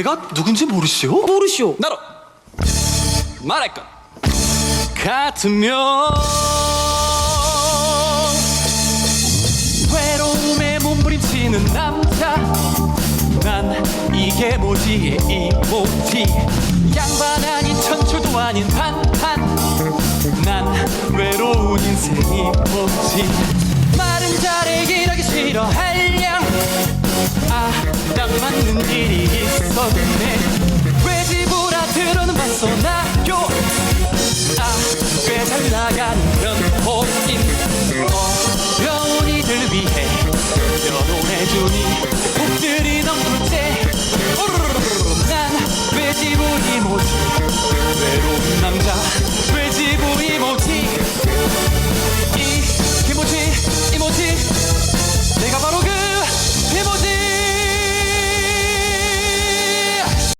내가 누군지 모르시오? 모르시오. 나로 말할 것 같으면 외로움에 몸부림치는 남자. 난 이게 뭐지의 이모지? 양반 아닌 천출도 아닌 반반 난 외로운 인생이 뭐지? 말은 잘해 일하기 싫어 한량 아딱 맞는 일이 있었네 왜 집으라 들어는 봤어 나요? 아꽤 잘 나가는